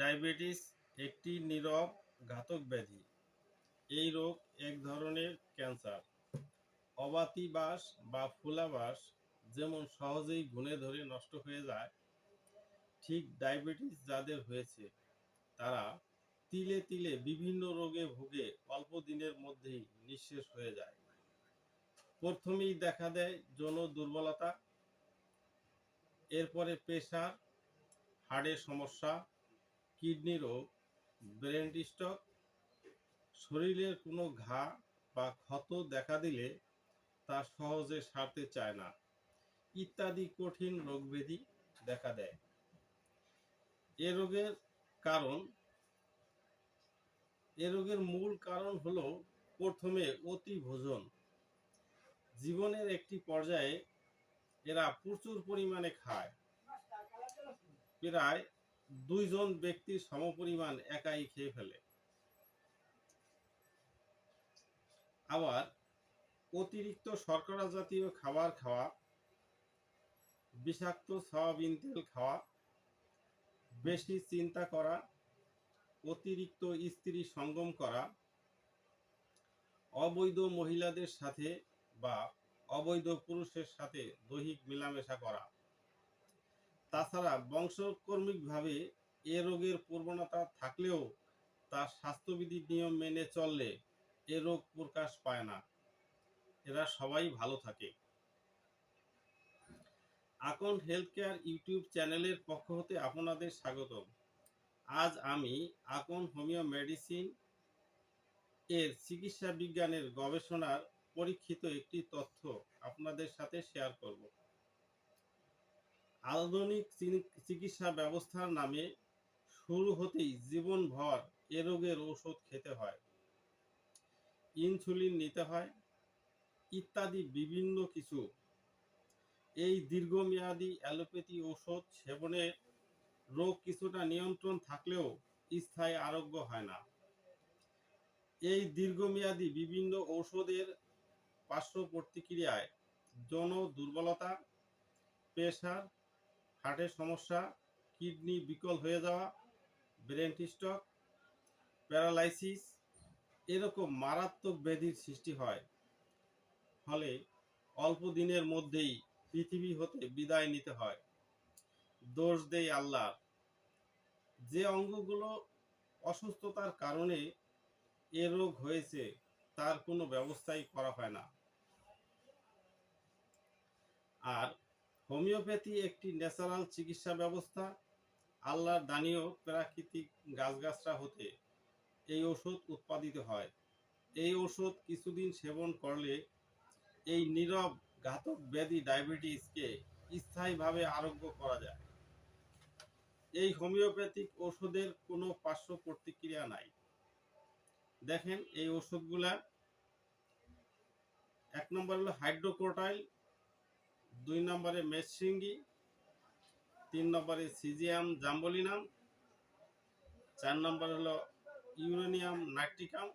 Diabetes একটি নীরব ঘাতক ব্যাধি। এই রোগ এক ধরনের ক্যান্সার। অবাতি বাস বা ফুলাবাস যেমন সহজেই গুণে ধরে নষ্ট হয়ে যায়, ঠিক ডায়াবেটিস যাদের হয়েছে, তারা তিলে তিলে বিভিন্ন রোগে ভুগে অল্প দিনের মধ্যেই নিঃশেষ হয়ে যায়। প্রথমেই দেখা দেয় যৌন দুর্বলতা, এরপরে প্রেশার হার্টের সমস্যা কিডনি রোগ, ব্রেন স্ট্রোক শরীরের কোনো ঘা বা ক্ষত দেখা দিলে তা সহজে সারতে চায় না। ইত্যাদি কঠিন রোগব্যাধি দেখা দেয়। এ রোগের কারণ, এ রোগের মূল কারণ হলো প্রথমে অতি ভোজন জীবনের একটি পর্যায়ে এরা প্রচুর পরিমাণে খায়। প্রায় দুইজন ব্যক্তির সমপরিমাণ একাই খেয়ে ফেলে। আবার অতিরিক্ত শর্করা জাতীয় খাবার খাওয়া, বিষাক্ত সয়াবিন তেল খাওয়া, বেশি চিন্তা করা, অতিরিক্ত স্ত্রী সঙ্গম করা, অবৈধ মহিলাদের সাথে বা অবৈধ পুরুষের সাথে দৈহিক মেলামেশা করা তাছাড়া বংশকর্মিকভাবে এ রোগের প্রবণতা থাকলেও তার স্বাস্থ্যবিধির নিয়ম মেনে চললে এ রোগ প্রকাশ পায় না। এরা সবাই ভালো থাকে। আকন হেলথ কেয়ার ইউটিউব চ্যানেলের পক্ষ হতে আপনাদের স্বাগতম। আজ আমি আকন হোমিও মেডিসিন এর চিকিৎসা বিজ্ঞানের গবেষণার পরীক্ষিত একটি তথ্য আপনাদের সাথে শেয়ার করব। আধুনিক চিকিৎসা ব্যবস্থার নামে শুরু হতেই জীবনভর এ রোগের ঔষধ খেতে হয়। ইনসুলিন নিতে হয়, ইত্যাদি বিভিন্ন কিছু। এই দীর্ঘমেয়াদী অ্যালোপ্যাথি ঔষধ সেবনে রোগ কিছুটা নিয়ন্ত্রণ থাকলেও স্থায়ী আরোগ্য হয় না। এই দীর্ঘমেয়াদী বিভিন্ন ঔষধের পার্শ্ব প্রতিক্রিয়ায় যৌন দুর্বলতা, প্রেশার হার্টের সমস্যা, কিডনি বিকল হয়ে যাওয়া, ব্রেন স্ট্রোক, প্যারালাইসিস এরকম মারাত্মক ব্যাধির সৃষ্টি হয়। ফলে অল্প দিনের মধ্যেই পৃথিবী হতে বিদায় নিতে হয়। দোষ দেই আল্লাহ যে অঙ্গগুলো অসুস্থতার কারণে এ রোগ হয়েছে, তার কোনো ব্যবস্থাই করা হয় না। আর হোমিওপ্যাথি একটি ন্যাচারাল চিকিৎসা ব্যবস্থা। আল্লাহর দানীয় প্রাকৃতিক গাছগাছরা হতে এই ওষুধ উৎপাদিত হয়। এই ওষুধ কিছুদিন সেবন করলে এই নীরব ঘাতক ব্যাধি ডায়াবেটিসকে স্থায়ীভাবে আরোগ্য করা যায়। এই হোমিওপ্যাথিক ওষুধের কোনো পার্শ্ব প্রতিক্রিয়া নাই। দেখেন এই ওষুধগুলা এক নম্বর হলো হাইড্রোক্রোটাইল দুই নম্বরে মেসিঙ্গি তিন নম্বরে সিজিয়াম জাম্বলিনাম, চার নম্বর হলো ইউরেনিয়াম নাইট্রিকাম,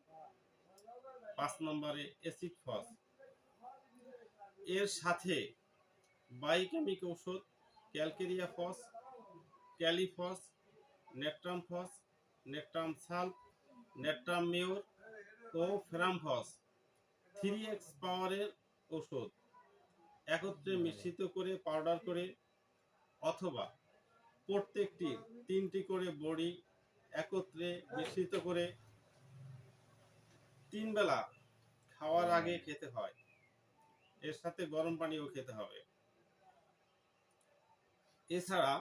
পাঁচ নম্বরে অ্যাসিড ফস। এর সাথে বায়োকেমিক ঔষধ, calcarea phos, kali phos, natrum phos, natrum sulph natrum mur ও ফেরামফস থ্রি এক্স পাওয়ারের ওষুধ একত্রে মিশ্রিত করে পাউডার করে অথবা প্রত্যেকটি তিনটি করে বড়ি একত্রে মিশ্রিত করে তিন বেলা খাওয়ার আগে খেতে হয়। এর সাথে গরম পানিও খেতে হবে। এছাড়া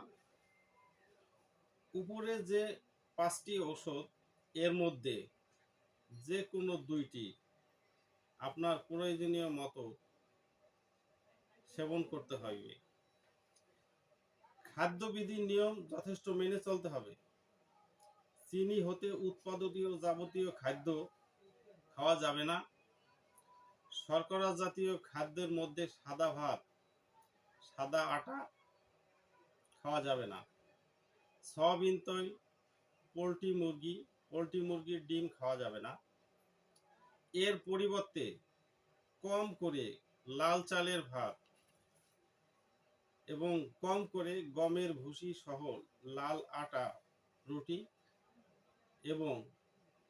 উপরে যে পাঁচটি ওষুধ এর মধ্যে যে কোনো দুইটি আপনার প্রয়োজনীয় মতো সেবন করতে হবে খাদ্যবিধির নিয়ম যথেষ্ট মেনে চলতে হবে। চিনি হতে উৎপাদনীয় যাবতীয় খাদ্য খাওয়া যাবে না। শর্করা জাতীয় খাদ্যের মধ্যে সাদা ভাত, সাদা আটা খাওয়া যাবে না। সয়াবিন তৈল, পোলট্রি মুরগি, পোলট্রি মুরগির ডিম খাওয়া যাবে না। এর পরিবর্তে কম করে লাল চালের ভাত এবং কম করে গমের ভুসি সহ লাল আটা, রুটি এবং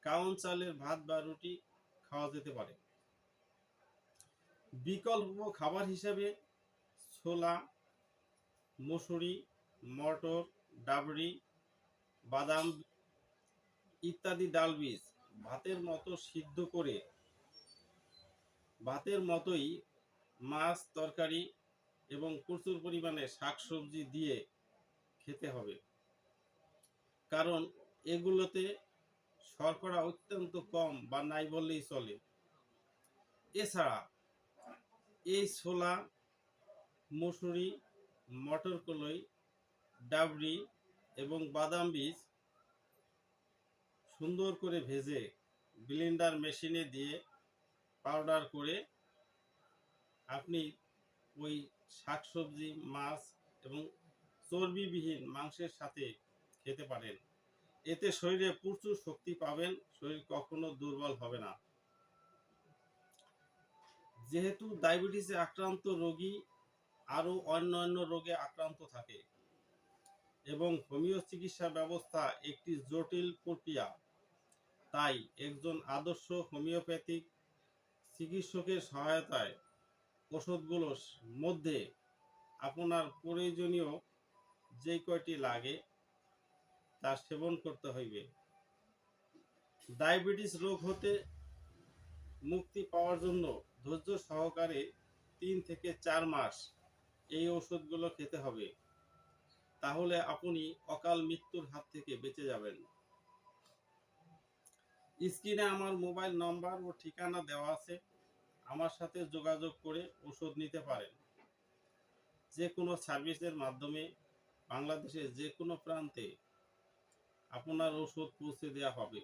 কাউন চালের ভাত বা রুটি খাওয়া যেতে পারে। বিকল্প খাবার হিসাবে ছোলা, মসুরি, মটর ডাবরি বাদাম ইত্যাদি ডাল বীজ ভাতের মতো সিদ্ধ করে, ভাতের মতোই মাছ, তরকারি এবং প্রচুর পরিমাণে শাকসবজি দিয়ে খেতে হবে। কারণ এগুলোতে শর্করা অত্যন্ত কম বা নাই বললেই চলে। এছাড়া এই ছোলা, মসুরি, মটর কলই, ডাবরি এবং বাদাম বীজ সুন্দর করে ভেজে ব্লেন্ডার মেশিনে দিয়ে পাউডার করে আপনি ওই শাকসবজি, মাছ এবং চর্বিবিহীন মাংসের সাথে খেতে পারেন। এতে শরীরে প্রচুর শক্তি পাবেন, শরীর কখনো দুর্বল হবে না। যেহেতু ডায়াবেটিসে আক্রান্ত রোগী, আরও অন্যান্য রোগে আক্রান্ত থাকে এবং হোমিও চিকিৎসা ব্যবস্থা একটি জটিল প্রক্রিয়া, তাই একজন আদর্শ হোমিওপ্যাথিক চিকিৎসকের সহায়তায় ওষুধগুলোর মধ্যে আপনার প্রয়োজনীয় যে কয়টি লাগে, তা সেবন করতে হইবে। ডায়াবেটিস রোগ হতে মুক্তি পাওয়ার জন্য ধৈর্য সহকারে তিন থেকে চার মাস এই ওষুধগুলো খেতে হবে। তাহলে আপনি অকাল মৃত্যুর হাত থেকে বেঁচে যাবেন। স্ক্রিনে আমার মোবাইল নম্বর ও ঠিকানা দেওয়া আছে। আমার সাথে যোগাযোগ করে ওষুধ নিতে পারেন। যে কোনো সার্ভিসের মাধ্যমে বাংলাদেশের যে কোনো প্রান্তে আপনার ওষুধ পৌঁছে দেওয়া হবে।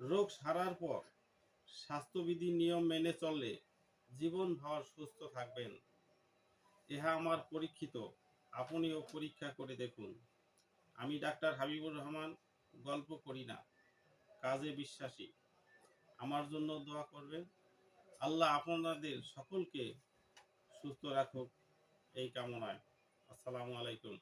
রোগ সারার পর স্বাস্থ্যবিধি নিয়ম মেনে চললে জীবনভর সুস্থ থাকবেন। ইহা আমার পরীক্ষিত। আপনিও পরীক্ষা করে দেখুন। আমি ডাক্তার হাবিবুর রহমান, গল্প করি না, কাজে বিশ্বাসী। আমার জন্য দোয়া করবেন। আল্লাহ আপনাদের সকলকে সুস্থ রাখুক এই কামনায়। আসসালামু আলাইকুম।